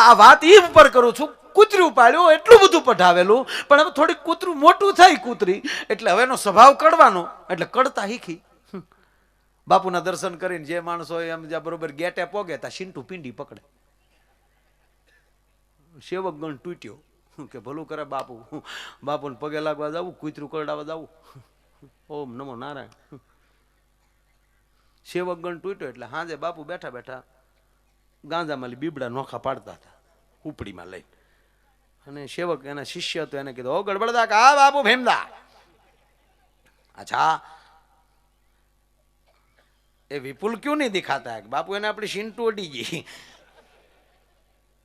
આ વાત એ ઉપર કરું છું. કૂતરું પાડ્યું એટલું બધું પઢાવેલું, પણ હવે થોડીક કૂતરું મોટું થાય કૂતરી, એટલે હવે એનો સ્વભાવ કડવાનો, એટલે કડતા શીખી. બાપુના દર્શન કરીને જે માણસો એમ જ્યાં બરોબર ગેટે પોગે ત્યાં શીંટું પિંડી પકડે. સેવક ગણ તૂટ્યો કે ભલું કરે બાપુ. બાપુને પગે લાગવા જવું કૂતરું કરડાવવા જવું ઓમ નમો નારાયણ. સેવકગણ તૂટ્યો એટલે હાજે બાપુ બેઠા બેઠા ગાંજામાં બીબડા નોખા પાડતા હતા, ઉપડીમાં લઈ અને સેવક એના શિષ્ય હતો એને કીધું, ઓ ગડબડદા આ બાપુ ભેમદા. અચ્છા. એ વિપુલ ક્યુ નહીં દેખાતા? બાપુ, એને આપણી સિન્ટુ અડી ગઈ.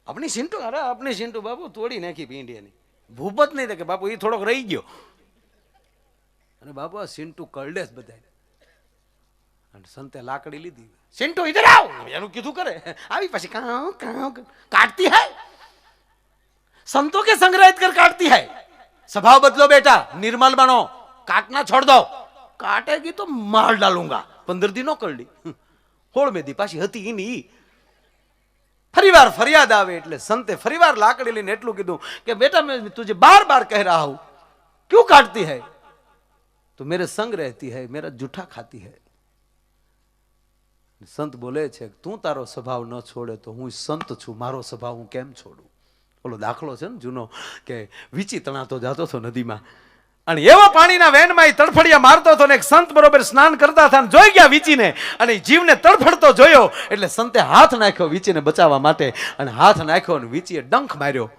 આપણી સિન્ટુ અરે, આપણી સિન્ટુ બાપુ તોડી નાખી ભીંડીની ભૂપત નહીં કે બાપુ એ થોડોક રહી ગયો. અને બાપુ, આ સિન્ટુ કરડે બધા અને સંતે લાકડી લીધી. સિન્ટુ ઇધર આવ! એનું કીધું કરે. આવી પછી કાં કાં કાટતી હૈ? સંતો કે સંગ્રહિત કર કાટતી હૈ? સ્વભાવ બદલો બેટા નિર્મલ બનો. કાટના છોડ દો. કાટેગી તો માર ડાલુંગા. પંદર દી નો કરડી. હોળ મેદી પાછી હતી એની ફરીવાર ફરિયાદ આવે એટલે સંતે ફરીવાર લાકડી લઈને એટલું કીધું કે બેટા મેં તુજે બાર બાર કહી રહા હું ક્યું કાટતી હૈ? તો મેરે સંગ રહેતી હૈ મેરા જૂઠા ખાતી હૈ. સંત બોલે છે તું તારો સ્વભાવ ન છોડે તો હું સંત છું, મારો સ્વભાવ હું કેમ છોડું? ઓલો દાખલો છે ને જૂનો કે વીચી તણાતો જતો હતો નદીમાં. અને એવા પાણીના વેનમાં એ તડફડિયા મારતો હતો ને એક સંત બરોબર સ્નાન કરતા હતા જોઈ ગયા વીચીને અને જીવને તડફડતો જોયો એટલે સંતે હાથ નાખ્યો વીચીને બચાવવા માટે અને હાથ નાખ્યો અને વીચીએ ડંખ માર્યો.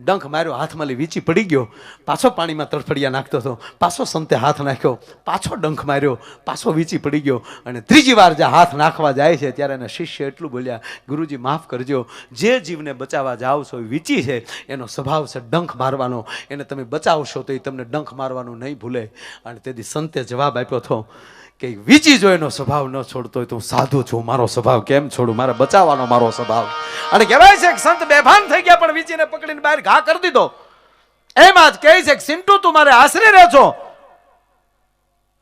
ડંખ માર્યો, હાથમાં લઈ વીચી પડી ગયો. પાછો પાણીમાં તડફડિયા નાખતો હતો. પાછો સંતે હાથ નાખ્યો. પાછો ડંખ માર્યો. પાછો વીચી પડી ગયો. અને ત્રીજી વાર જ્યાં હાથ નાખવા જાય છે, ત્યારે એના શિષ્ય એટલું બોલ્યા, ગુરુજી, માફ કરજો. જે જીવને બચાવવા જાઓ છો એ વીચી છે. એનો સ્વભાવ છે ડંખ મારવાનો. એને તમે બચાવશો તો એ તમને ડંખ મારવાનું નહીં ભૂલે. અને તેથી સંતે જવાબ આપ્યો હતો કે વીચી જો એનો સ્વભાવ ન છોડતો હોય તો હું સાધુ છું, મારો સ્વભાવ કેમ છોડું? મારે બચાવવાનો મારો સ્વભાવ. અને કહેવાય છે કે સંત બેભાન થઈ ગયા, પણ વીચીને પકડીને બહાર ઘા કરી દીધો. એમ જ કહે છે કે, સિન્ટુ, તું મારે આશરે રહે છો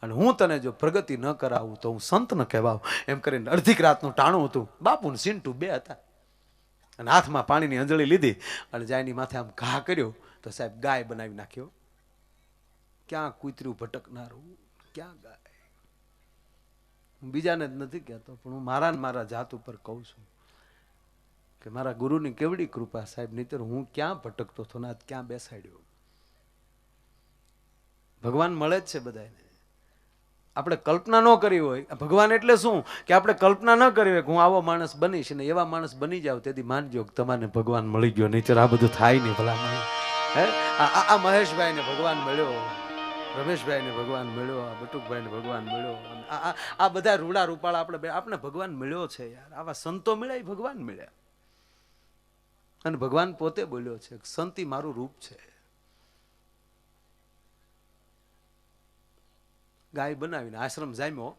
અને હું તને જો પ્રગતિ ન કરાવું, તો હું સંત ન કહેવાઉં. એમ કરીને અડધીક રાતનું ટાણું હતું. બાપુ ને સિન્ટુ બે હતા. અને હાથમાં પાણીની અંજળી લીધી અને જાયની માથે આમ ઘા કર્યો. તો સાહેબ ગાય બનાવી નાખ્યો ક્યાં કૂતર્યું ભટકનારું? ક્યાં ગાય? હું બીજાને જ નથી કહેતો, પણ હું મારા મારા જાત ઉપર કહું છું કે મારા ગુરુની કેવડી કૃપા સાહેબ નહીતર હું ક્યાં ભટકતો હતો આજ ક્યાં બેસાડ્યો? ભગવાન મળે જ છે બધાને આપણે કલ્પના ન કરી હોય. ભગવાન એટલે શું? કે આપણે કલ્પના ન કરી હોય કે હું આવો માણસ બનીશ ને એવા માણસ બની જાવ, તેથી માનજો કે તમારે ભગવાન મળી ગયો. નહીતર આ બધું થાય નહીં ભલા હે? આ મહેશભાઈને ભગવાન મળ્યો. રમેશભાઈને ભગવાન મળ્યો, આ બટુકભાઈને ભગવાન મળ્યો. આ બધા રૂડા રૂપાળા આપણે આપણે ભગવાન મળ્યો છે યાર. આવા સંતો મળ્યા એ ભગવાન મળ્યા. અને ભગવાન પોતે બોલ્યો છે સંતિ મારું રૂપ છે. ગાય બનાવીને આશ્રમ જામ્યો.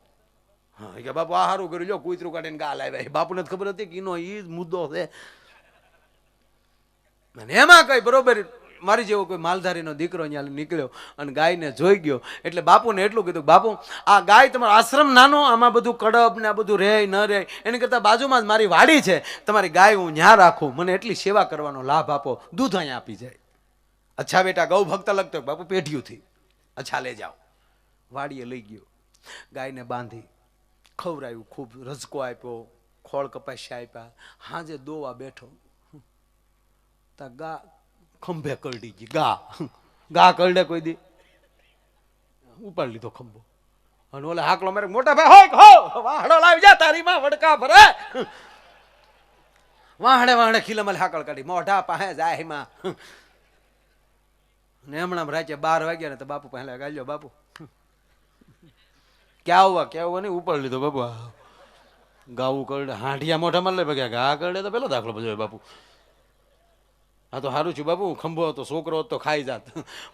હા કે બાપુ આ સારું કર્યું. લો કૂતરું કાઢીને ગાલ આવ્યા બાપુને ખબર હતી કે એનો એ મુદ્દો છે. અને એમાં કઈ બરોબર મારી જેવો કોઈ માલધારીનો દીકરો અહીંયા નીકળ્યો અને ગાયને જોઈ ગયો. એટલે બાપુને એટલું કીધું, બાપુ, આ ગાય તમારો આશ્રમ નાનો, આમાં બધું કડબ ને આ બધું રહે, ન રહે, એની કરતાં બાજુમાં જ મારી વાડી છે. તમારી ગાય હું ન્યા રાખું, મને એટલી સેવા કરવાનો લાભ આપો, દૂધ અહીંયા આપી જાય. અચ્છા બેટા, ગૌ ભક્ત લગતો બાપુ પેઢીઓથી અચ્છા, લઈ જાઓ. વાડીએ લઈ ગયો. ગાયને બાંધી ખવરાયું ખૂબ રજકો આપ્યો, ખોળ કપાસ્યા આપ્યા, હાજે દોવા બેઠો. તા ગા ખંભે કરડી ગઈ ગા. ગા કરડે કોઈ દી. ઉપાડી લીધો ખંભો. અને ઓલે હાકલો મારે મોટા ભાઈ હોય હો, વાહડો લાવી જા, તારી માં વડકા ભરે. વાહણે વાહણે ખીલમલ હાકળ કાઢી. મોઢા પાસે જાય એમાં ને હમણાં રાચે બાર વાગ્યા ને તો બાપુ પહેલા ગાલ્યો બાપુ. ક્યાં આવવા ક્યાં આવવા નહીં, ઉપાડી લીધો બાપુ. ગાવું કરડે, હાંઢિયા મોઢામાં લઈ ભગ્યા. ગા કરડે તો પેલો દાખલો ભજવે બાપુ. હા તો સારું છું બાપુ, ખંભો હતો, છોકરો હતો, ખાઈ જાત.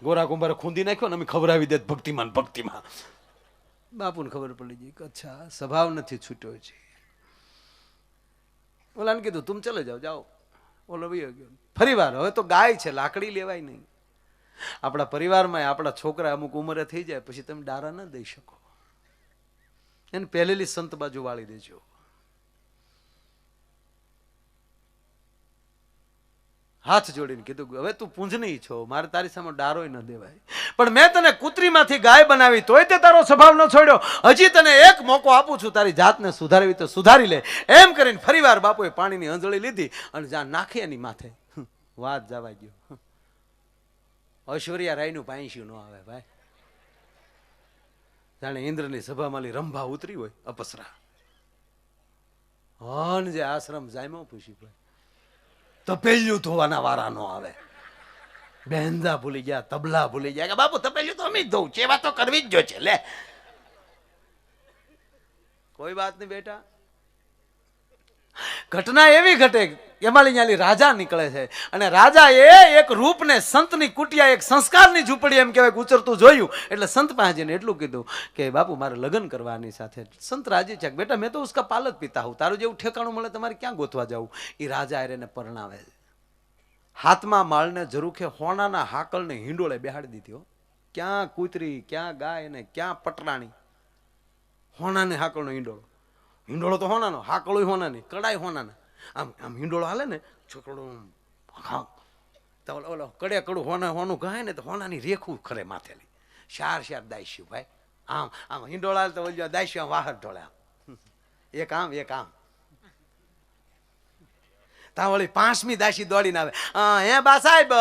ગોરા કુંભારે ખૂંદી નાખ્યો ને અમે ખવડાવી દેત ભક્તિમાં ભક્તિમાં બાપુને ખબર પડી ગઈ કે અચ્છા, સ્વભાવ નથી છૂટ્યો છે ઓલાને કીધું, તું ચલે જાઓ જાઓ. ઓલો ભાઈ ગયો. ફરી વાર હવે તો ગાય છે, લાકડી લેવાય નહીં. આપણા પરિવારમાં આપણા છોકરા અમુક ઉંમરે થઈ જાય, પછી તમે ડારા ન દઈ શકો. એને પહેલેલી સંત બાજુ વાળી દેજો. હાથ જોડીને કીધું, હવે તું પૂંજની છો, મારે તારી સામે ડારોય ન દેવાય. પણ મેં તને કૂતરીમાંથી ગાય બનાવી તોય તે તારો સ્વભાવ ન છોડ્યો. હજી તને એક મોકો આપું છું, તારી જાતને સુધારવી તો સુધારી લે. એમ કરીને ફરીવાર બાપુએ પાણીની અંજળી લીધી અને જ્યાં નાખી એની માથે વાત જવા ગયો. ઐશ્વર્યા રાયનું પાંસ્યું ન આવે, ભાઈ. જાણે ઇન્દ્રની સભામાં રંભા ઉતરી હોય, અપસરા. હન જે આશ્રમ જામ્યો પૂછી ભાઈ. તપેલિયું ધોવાના વારા નો આવે. બેંદા ભૂલી ગયા તબલા ભૂલી ગયા કે બાપુ તપેલ્યું તો અમે જ ધોવું ચેવા તો કરવી જ જો છે લે. કોઈ વાત નહીં બેટા. ઘટના એવી ઘટે એમાલી ન્યાલી રાજા નીકળે છે. અને રાજા એ એક રૂપને સંતની કુટિયા, એક સંસ્કારની ઝૂંપડી એમ કહેવાય કે ઉચરતું જોયું. એટલે સંત પાસે એટલું કીધું કે, બાપુ, મારે લગ્ન કરવાની સાથે સંત રાજી છે. બેટા, મેં તો ઉસકા પાલક પીતા હું. તારું જેવું ઠેકાણું મળે તમારે ક્યાં ગોતવા જવું? એ રાજા એને પરણાવે છે. હાથમાં માળને જરૂખે હોણાના હાકલને હિંડોળે બેહાડી દીધી ક્યાં કૂતરી, ક્યાં ગાય ને ક્યાં પટરાણી? હોણાને હાકળનો હિંડોળો. હિંડોળો તો હોનાનો હાકળો હોનાની, કડાઈ હોનાના. આમ આમ હિંડોળો હાલે ને છોકરો હા તો ઓલો કડે કડું હોના, હોનું ગાય ને તો હોનાની રેખું ખરે માથેલી શાર શાર દાયસ્યું ભાઈ. આમ આમ હિંડોળા તો ઓલી દાયસ્યું, આમ વાહર ઢોળે એક આમ એક આમ. ત્યાં વળી પાંચમી દાસી દોડીને આવે. હે બા સાહેબ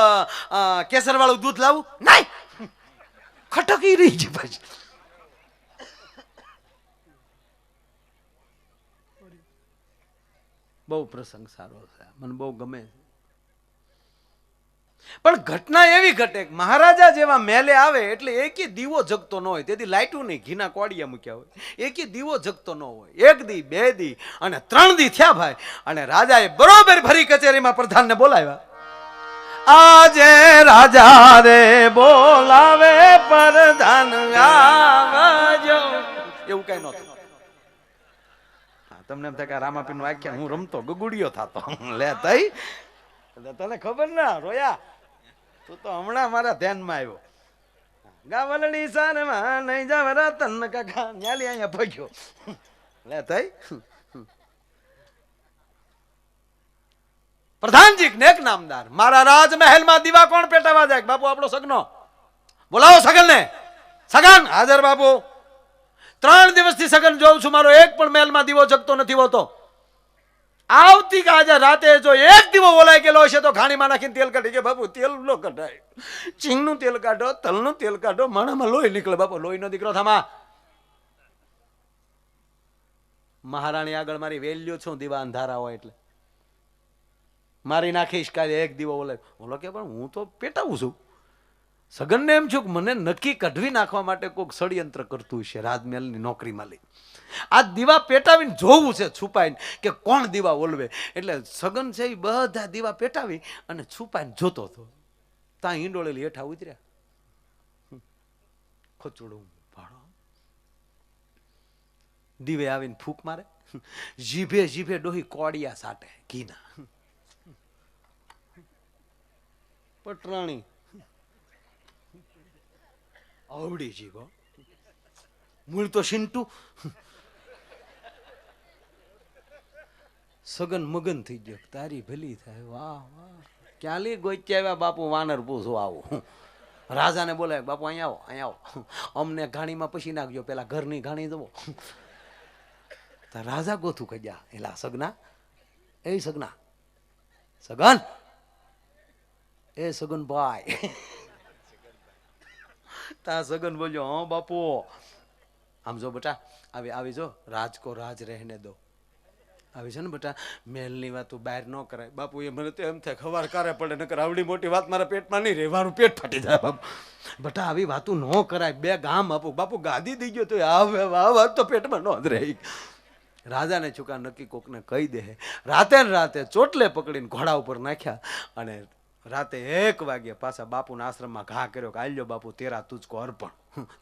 કેસર વાળું દૂધ લાવું? નહીં. ખટકી રહી છે પછી. બહુ પ્રસંગ સારો છે. મને બહુ ગમે પણ ઘટના એવી ઘટે મહારાજા જેવા મેલે આવે એટલે એકે દીવો જગતો ન હોય. તેથી લાઇટું નહીં, ઘીના કોડિયા મૂક્યા હોય. એકે દીવો જગતો ન હોય. એક દી, બે દી અને ત્રણ દી થયા ભાઈ. અને રાજાએ બરોબર ભરી કચેરીમાં પ્રધાનને બોલાવ્યા. આજે રાજા રે બોલાવે તમને એમ થાય કે આ રામાપીરનું આખ્યાન હું રમતો, ગગુડિયો થતો. લે તઈ. તને ખબર ના, રોયા, તું તો હમણાં મારા ધ્યાનમાં આવ્યો. ગાવલડી સારમાં નહીં જાવ રતન કાકા, ન્યાલી અહીંયા ભગ્યો. લે તઈ. પ્રધાનજી નેક નામદાર. મારા રાજમહેલમાં દીવા કોણ પેટાવા જાય? બાપુ, આપણો સગનો. બોલાવો સગનને. સગન, હાજર બાપુ. ત્રણ દિવસથી સગન જોઉં છું, મારો એક પણ મહેલમાં દીવો જગતો નથી હોતો. આવતી આજે રાતે જો એક દીવો બોલાઈ ગયેલો હશે, તો ખાણીમાં નાખીને તેલ કાઢી કે બાપુ, તેલ ન કઢાય. ચીંગનું તેલ કાઢો, તલનું તેલ કાઢો, માણામાં લોહી નીકળે બાપુ લોહીનો દીકરો થમા મહારાણી આગળ મારી વેલ્યુ છું, દીવા અંધારા હોય એટલે. મારી નાખીશ કાલે એક દીવો બોલે બોલો કે, પણ હું તો પેટાવું છું. સગનને એમ છું કે મને નક્કી કઢવી નાખવા માટે કોઈક ષડયંત્ર કરતું છે રાજમહેલની નોકરીમાં લઈ આ દીવા પેટાવીને જોવું છે છુપાઈને કે કોણ દીવા ઓલવે. એટલે સગન છે એ બધા દીવા પેટાવી અને છુપાઈને જોતો હતો. ત્યાં હિંડોળેલી હેઠા ઉતર્યા. ભાડો દીવે આવીને ફૂંક મારે. જીભે જીભે ડોહી કોડિયા સાટે, ઘીના. પટરાણી. આવડી જીવો મૂળ તો શિંટુ. સગન મગન થઈ ગયો. તારી ભલી થાય. વાહ વાહ. ક્યાંલી ગોચ્યા આવ્યા? બાપુ વાનર પૂછો આવું. રાજાને બોલાય બાપુ, અહીંયા આવો અહીંયા આવો. અમને ઘાણીમાં પછી નાખજો. પેલા ઘરની ઘાણી જવો. રાજા ગોથું કજ્યા એલા, સગના? એ સગના? સગન? એ સગન ભાઈ. તા સગન બોલ્યો, હા, બાપુ. આમ જો બેટા, આવી આવી જો, રાજ રાજ રહેને દો. આવી છે ને બેટા મેલની વાત બહાર ન કરાય. બાપુ, એ મને તો એમ થાય ખબર કરે પડે, નકર આવડી મોટી વાત મારા પેટમાં નહીં રહેવાનું પેટ ફાટી જાય, બાપુ. બેટા, આવી વાતું ન કરાય. બે ગામ આપું બાપુ, ગાદી દઈ ગયો તો આ વાત તો પેટમાં ન રહી. રાજાને ચૂકા નક્કી કોકને કહી દે. રાતે ને રાતે ચોટલે પકડીને ઘોડા ઉપર નાખ્યા અને રાતે એક વાગે પાછા બાપુના આશ્રમમાં ઘા કર્યો કે આલ્યો બાપુ તેરા તુજકો અર્પણ.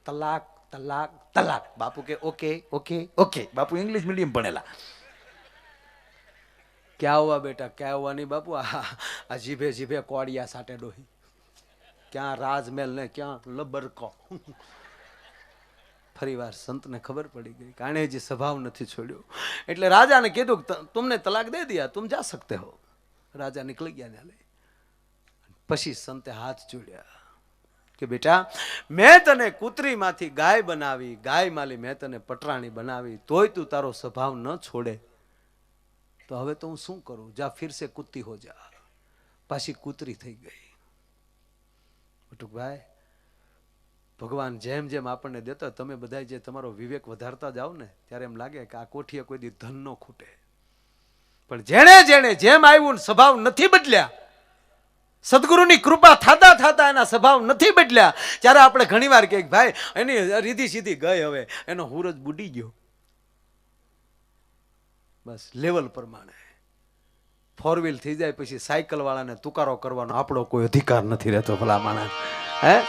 તલાક તલાક તલાક. બાપુ કે, ઓકે ઓકે ઓકે. બાપુ ઇંગ્લિશ મીડિયમ ભણેલા. ક્યાં હોવા બેટા? ક્યાં હોવા નહીં બાપુ? આ જીભે જીભે કોડિયા સાટે ડોહી. ક્યાં રાજમહેલ ને ક્યાં લબરકો ફરીવાર સંતને ખબર પડી ગઈ કારણે જે સ્વભાવ નથી છોડ્યો. એટલે રાજાને કીધું તમને તલાક દે દિયા, તુમ જા સકતે હો. રાજા નીકળી ગયા ને લઈ પછી સંતે હાથ જોડ્યા કે બેટા, મેં તને કૂતરીમાંથી ગાય બનાવી, ગાય માલી મેં તને પટરાણી બનાવી, તોય તું તારો સ્વભાવ ન છોડે. તો હવે તો હું શું કરું? જા, ફિરસે કૂતી હો જા. પાછી કૂતરી થઈ ગઈ. બટુકભાઈ, ભગવાન જેમ જેમ આપણને દેતા તમે બધા જે તમારો વિવેક વધારતા જાઓ ને, ત્યારે એમ લાગે કે આ કોઠીએ કોઈ દી ધન ન ખૂટે. પણ જેણે જેણે જેમ આવ્યું સ્વભાવ નથી બદલ્યા સદગુરુની કૃપા થતા થતા એના સ્વભાવ નથી બદલ્યા. ત્યારે આપણે ઘણીવાર કહીએ ભાઈ, એની રીધી સીધી ગઈ હવે, એનો હુરજ બુડી ગયો. બસ લેવલ પ્રમાણે. ફોર વ્હીલ થઈ જાય, પછી સાયકલ વાળાને તુકારો કરવાનો આપણો કોઈ અધિકાર નથી રહેતો ભલા માણસ હે?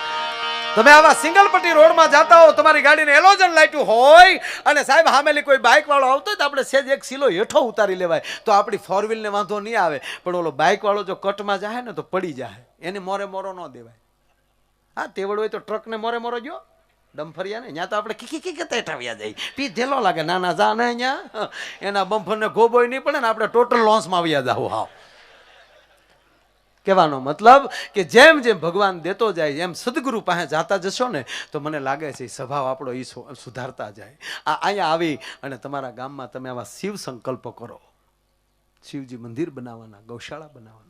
તમે આવા સિંગલ પટ્ટી રોડમાં જતા હો, તમારી ગાડીને એલોજન લાઈટું હોય, અને સાહેબ હામેલી કોઈ બાઇકવાળો આવતો હોય તો આપણે સેજ એક સિલો હેઠો ઉતારી લેવાય. તો આપણી ફોર વ્હીલને વાંધો નહીં આવે. પણ ઓલો બાઇકવાળો જો કટમાં જાય ને તો પડી જાય એને મોરે મોરો ન દેવાય. હા, તેવડ હોય તો ટ્રકને મોરે મોરો ગયો ડમ્ફરિયા ને ત્યાં તો આપણે કીકી કીકી તેટાવ્યા જાય. પી ધેલો લાગે. નાના જા ને અહીંયા. એના બમ્ફરને ગોબોય નહીં પડે ને આપણે ટોટલ લોન્સમાં આવ્યા જાવ હાવ કહેવાનો મતલબ કે જેમ જેમ ભગવાન દેતો જાય, એમ સદગુરુ પાસે જાતા જશો ને, તો મને લાગે છે એ સ્વભાવ આપણો એ સુધારતા જાય. આ અહીંયા આવી અને તમારા ગામમાં તમે આવા શિવ સંકલ્પ કરો. શિવજી મંદિર બનાવવાના, ગૌશાળા બનાવવાના.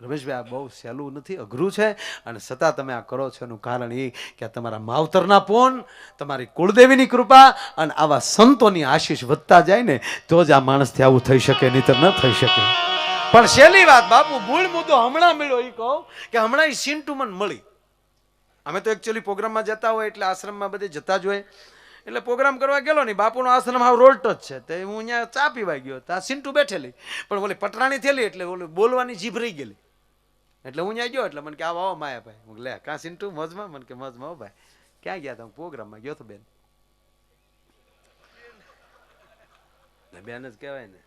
રમેશભાઈ, આ બહુ સહેલું નથી, અઘરું છે અને છતાં તમે આ કરો છો એનું કારણ એ કે તમારા માવતરના પૂન, તમારી કુળદેવીની કૃપા અને આવા સંતોની આશીષ વધતા જાય ને, તો જ આ માણસથી આવું થઈ શકે, નહીતર ન થઈ શકે. પણ છેલ્લી વાત બાપુ મૂળ મુદ્દો હમણાં મળ્યો એ કહું કે હમણાં એ સિન્ટુ મને મળી. અમે તો એકચ્યુઅલી પ્રોગ્રામમાં જતા હોય એટલે આશ્રમમાં બધે જતા જ હોય. એટલે પ્રોગ્રામ કરવા ગયેલો નહીં બાપુનો આશ્રમ હાવ રોલ્ટ જ છે. તે હું અહીંયા ચા પીવા ગયો ત્યાં સિન્ટુ બેઠેલી. પણ ઓલી પટરાણી થયેલી એટલે ઓલી બોલવાની જીભ રહી ગયેલી. એટલે હું અહીંયા ગયો એટલે મને કે આવો આવો માયાભાઈ. હું લે, કાં સિન્ટુ મોજમાં? મને કે, મોજમાં, હો ભાઈ. ક્યાં ગયા હતા હું પ્રોગ્રામમાં ગયો તો બેન. બેન જ કહેવાય ને.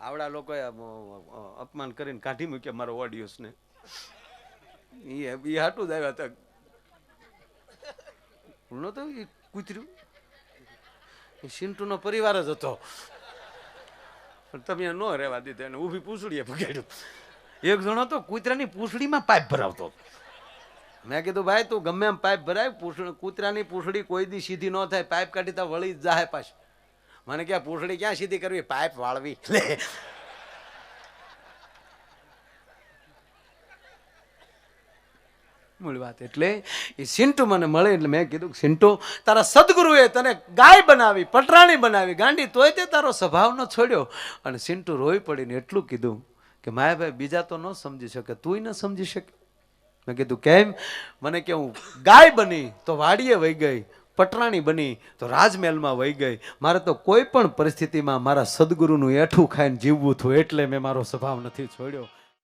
આવડા લોકોએ અપમાન કરીને કાઢી મૂક્યા મારો ઓડિયન્સને એ એ હાટું જ આવ્યા હતા. નતો એ કૂતર્યું. એ સિન્ટુનો પરિવાર જ હતો. પણ તમે ન રહેવા દીધો, એને ઊભી પૂછડીએ પકડ્યું. એક જણો તો કૂતરાની પૂછડીમાં પાઇપ ભરાવતો. મેં કીધું, ભાઈ, તું ગમે એમ પાઇપ ભરાય, પૂછ, કૂતરાની પૂછડી કોઈ દી સીધી ન થાય, પાઇપ કાઢી તો વળી જ જાય પાછું. મને ક્યાં પૂંછડી ક્યાં સીધી કરવી? પાઇપ વાળવી. મૂળ વાત એટલે એ સિન્ટુ મને મળે એટલે મેં કીધું સિન્ટુ તારા સદગુરુએ તને ગાય બનાવી, પટરાણી બનાવી, ગાંડી તોય તે તારો સ્વભાવ ન છોડ્યો. અને સિન્ટુ રોઈ પડીને એટલું કીધું કે માયાભાઈ બીજા તો ન સમજી શકે, તુંય ન સમજી શકે. મેં કીધું, કેમ? મને કે હું ગાય બની તો વાડીએ વહી ગઈ પટરાણી બની, તો રાજમહેલમાં વહી ગઈ. મારે તો કોઈ પણ પરિસ્થિતિમાં મારા સદગુરુનું એઠું ખાઈને જીવવું હતું, એટલે મેં મારો સ્વભાવ નથી છોડ્યો.